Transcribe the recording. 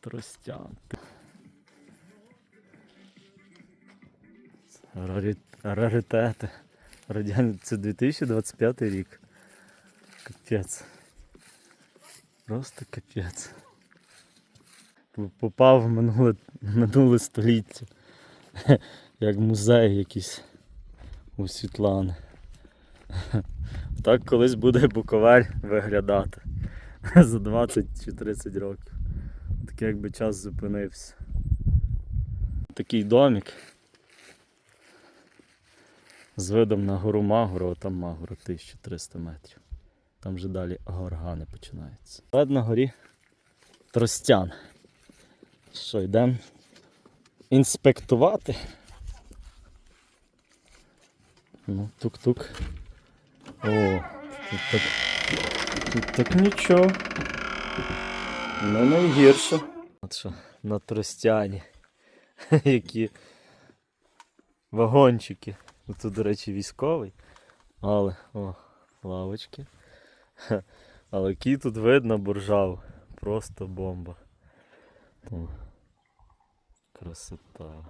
Тростян. Раритети. Радян... Це 2025 рік. Капець. Просто капець. Попав в минуле, минуле століття. Як музей якийсь у Світлани. Так колись буде Буковель виглядати за 20 чи 30 років. Такий якби час зупинився. Такий домик з видом на гору Магору, а там Магору 1300 метрів. Там вже далі горгани починаються. Вид на горі Тростян. Що, йдемо інспектувати? Ну, тук-тук. О, тут так, тут так нічого. Не найгірше. От що, на Тростяні. Які вагончики. Ну, Тут, до речі, військовий. Але, о, лавочки. Але який тут видно буржав. Просто бомба. Красота.